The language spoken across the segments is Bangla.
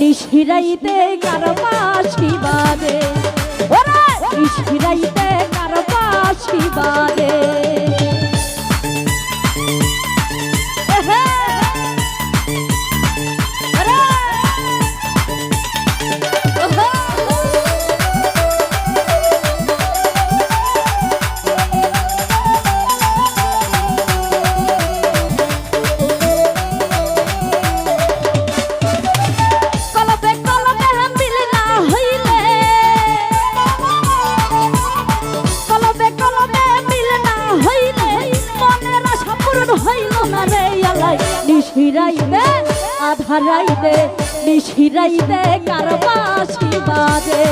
নিশিরাইতে নিশিরাইতে কারবাসি বাদে ওরে! নিশিরাইতে আধারাইতে নিশিরাইতে কারবাসি বাদে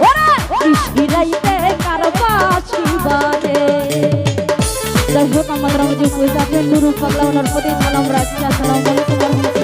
ওরে! নিশিরাইতে কারবাসি বাদে যাই হোক, আমাদের আমি পয়সা আছে নুরু পাগলা, ওনার প্রতি সালাম রাখছি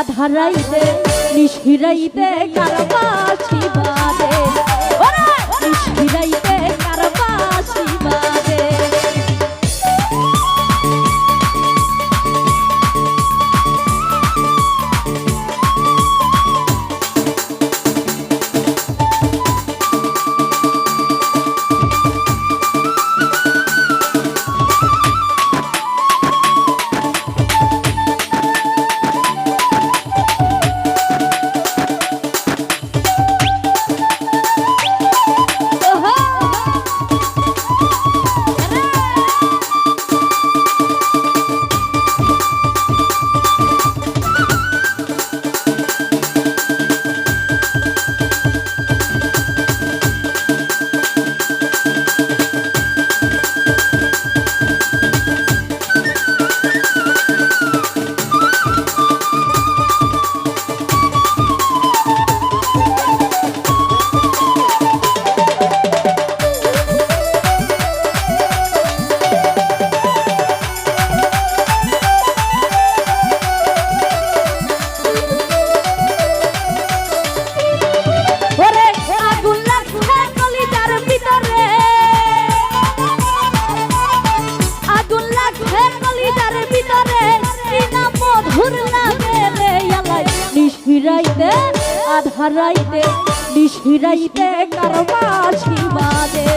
আধারাইতে নিশিরাইতে কারবাসি নিশিরাইতে আধারাইতে নিশিরাইতে কারবাসি ওরে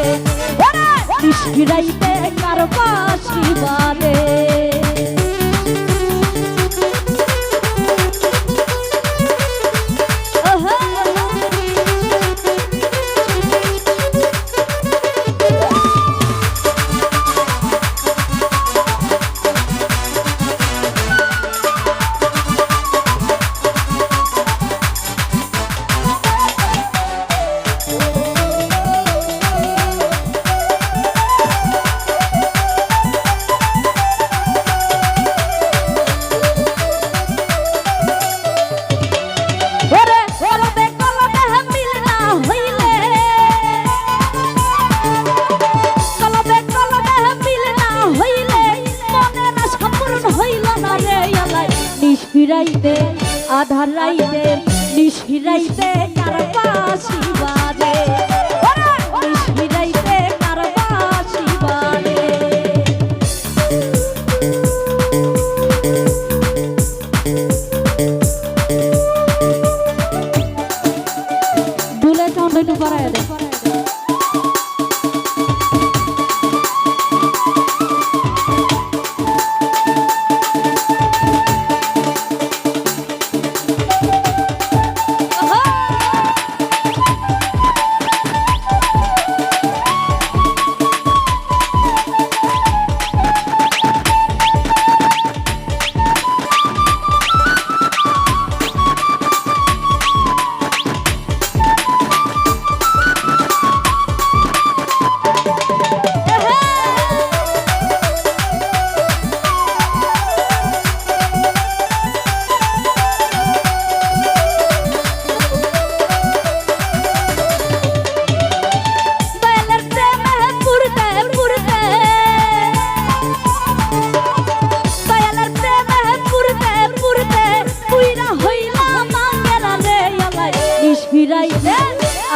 নিশিরাইতে কারবাসি বাদে আধার রাইতে নিশিরাইতে কারবাসি বাদে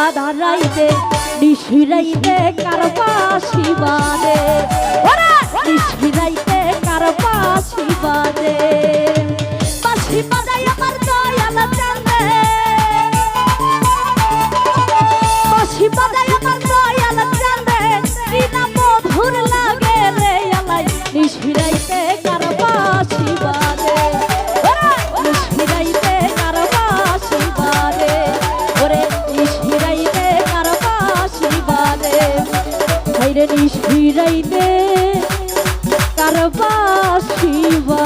আধারাইতে নিশিরাইতে কারবাসি বাদে ওরে নিশিরাইতে কারবাসি বাদে বাসি বাজাই আমার দয়াল চান্দে। বাসি বাজাই আমার দয়াল চান্দে। কি মধুর লাগে রে আলাই, নিশিরাইতে কারবাসি পাইনে কার বাসিবারে